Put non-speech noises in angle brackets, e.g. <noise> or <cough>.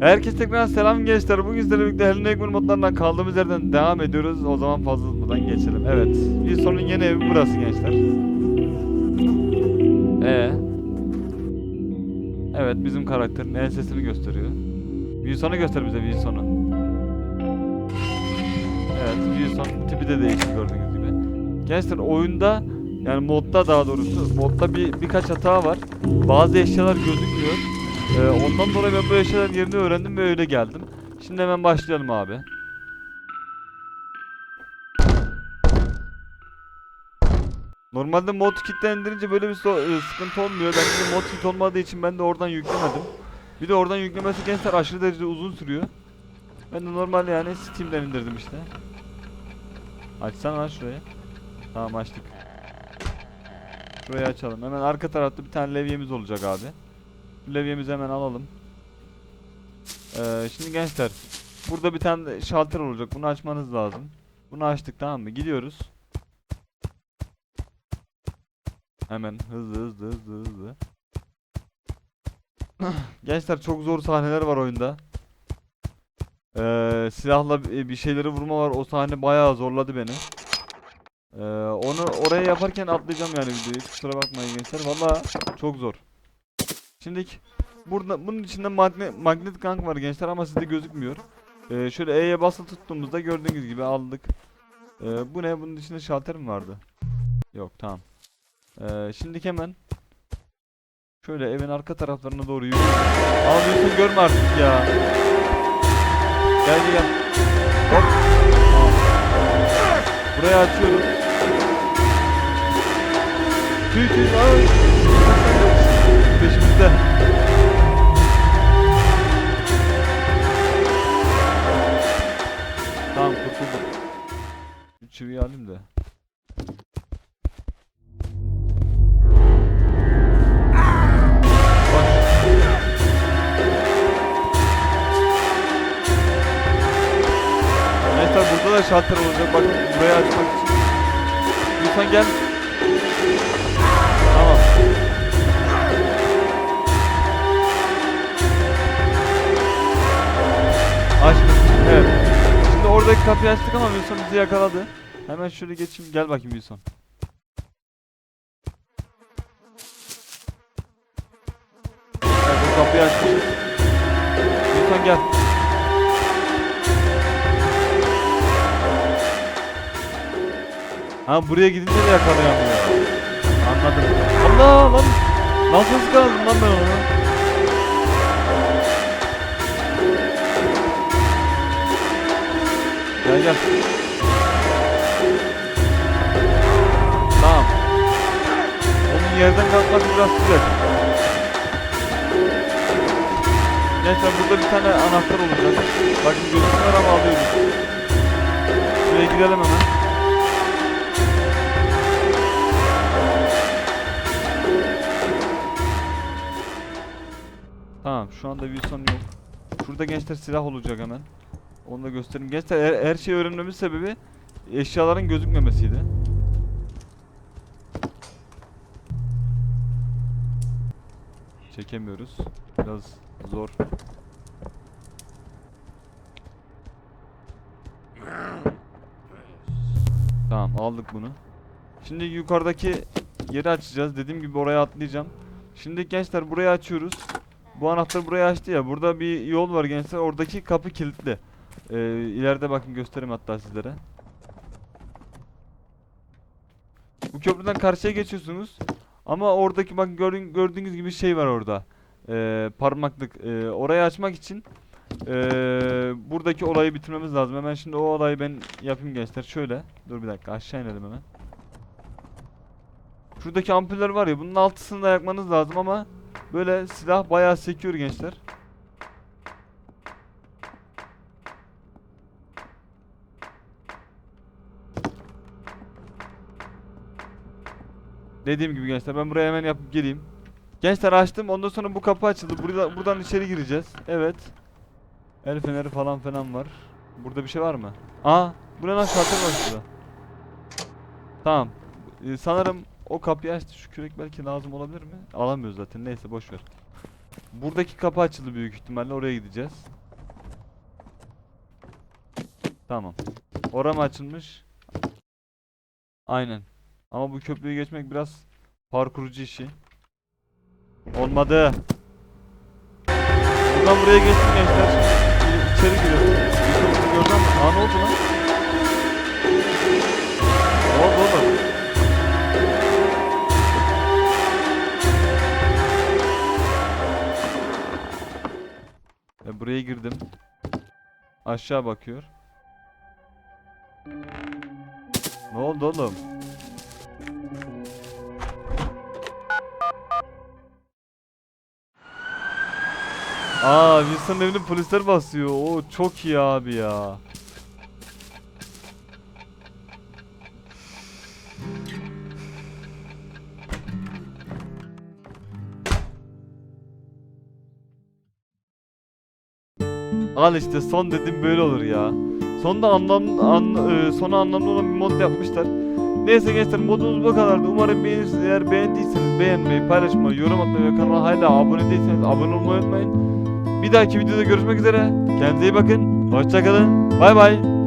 Herkese tekrar selam gençler. Bugün sizlerle birlikte Helen Ekmer modlarından kaldığımız yerden devam ediyoruz. O zaman fazla uzatmadan geçelim. Evet. Wilson'un yeni evi burası gençler. Ee. Evet bizim karakterin ensesini gösteriyor. Wilson'u göster bize Wilson'u. Evet Wilson tipi de değişti gördüğünüz gibi. Gençler oyunda yani modda daha doğrusu modda bir birkaç hata var. Bazı eşyalar gözükmüyor. Ee, ondan dolayı ben bu eşyaların yerini öğrendim ve öyle geldim. Şimdi hemen başlayalım abi. Normalde mod kitten indirince böyle bir so- e, sıkıntı olmuyor. Bende mod kit olmadığı için ben de oradan yüklemedim. Bir de oradan yüklemesi gençler aşırı derecede uzun sürüyor. Ben de normal yani Steam'den indirdim işte. Açsana lan şurayı. Tamam açtık. Şurayı açalım. Hemen arka tarafta bir tane levyemiz olacak abi. Levyemizi hemen alalım. Ee, şimdi gençler. Burada bir tane şalter olacak. Bunu açmanız lazım. Bunu açtık tamam mı? Gidiyoruz. Hemen hızlı hızlı hızlı hızlı. <clears throat> Gençler çok zor sahneler var oyunda. Ee, silahla bir şeyleri vurma var. O sahne bayağı zorladı beni. Ee, onu oraya yaparken atlayacağım yani videoyu. Kusura bakmayın gençler. Valla çok zor. Şimdilik burada bunun içinde magne, magnet gang var gençler ama sizde gözükmüyor. Ee, şöyle E'ye basılı tuttuğumuzda gördüğünüz gibi aldık. Ee, bu ne? Bunun içinde şalter mi vardı? Yok tamam. Ee, şimdilik hemen şöyle evin arka taraflarına doğru. Ama Wilson görme artık ya. Gel gel. Hop. Tamam. Burayı açıyorum. Tüy tüy ay. Peşimizde. Tamam kurtulduk. Bir çiviyi alayım da. Neyse burada da şalter olacak. Bakın burayı açmak için. Lütfen gel. Şimdi oradaki kapıyı açtık ama Wilson bizi yakaladı. Hemen şöyle geçeyim. Gel bakayım Wilson. Evet, kapıyı açtık. Wilson gel. Ha buraya gidince de yakalayamıyor. Anladım. Allah lan. Nasıl sıkaladım lan ben onu? Yerden kalkması biraz sıcak. Neyse burada bir tane anahtar olacak. Bakın gözükmüyor ama alıyoruz. Şuraya girelim hemen. Tamam şu anda Wilson yok. Şurada gençler silah olacak hemen. Onu da göstereyim. Gençler her, her şeyi öğrenmemiz sebebi eşyaların gözükmemesiydi. Çekemiyoruz. Biraz zor. Tamam aldık bunu. Şimdi yukarıdaki yeri açacağız. Dediğim gibi oraya atlayacağım. Şimdi gençler burayı açıyoruz. Bu anahtar burayı açtı ya. Burada bir yol var gençler. Oradaki kapı kilitli. Ee, ileride bakın göstereyim hatta sizlere. Bu köprüden karşıya geçiyorsunuz. Ama oradaki bak gördüğün, gördüğünüz gibi şey var orada. Ee, parmaklık. Ee, orayı açmak için ee, buradaki olayı bitirmemiz lazım. Hemen şimdi o olayı ben yapayım gençler. Şöyle. Dur bir dakika aşağı inelim hemen. Şuradaki ampuller var ya bunun altısını da yakmanız lazım ama böyle silah bayağı sekiyor gençler. Dediğim gibi gençler ben buraya hemen yapıp geleyim. Gençler açtım ondan sonra bu kapı açıldı. Burada, buradan içeri gireceğiz. Evet. El feneri falan falan var. Burada bir şey var mı? Aa, bu ne lan şalter var şurada. Tamam. Ee, sanırım o kapıyı açtı. Şu kürek belki lazım olabilir mi? Alamıyoruz zaten. Neyse boş ver. Buradaki kapı açıldı büyük ihtimalle oraya gideceğiz. Tamam. Ora mı açılmış? Aynen. Ama bu köprüyü geçmek biraz parkurcu işi. Olmadı. Buradan buraya geçtim gençler. İçeri giriyorum. Yusuf'u gördün mü? Aa ne oldu lan? Ne oldu oğlum? E, buraya girdim. Aşağı bakıyor. Ne oldu oğlum? Aa Wilson'ın evini polisler basıyor. Oo çok iyi abi ya. Al işte son dedim böyle olur ya. Sonda anlam an, e, sonu anlamlı olan bir mod yapmışlar. Neyse gençler modumuz bu kadardı. Umarım beğenirsiniz. Eğer beğendiyseniz beğenmeyi, paylaşmayı, yorum atmayı ve kanala hala abone değilseniz abone olmayı unutmayın. Bir dahaki videoda görüşmek üzere. Kendinize iyi bakın. Hoşçakalın. Bay bay.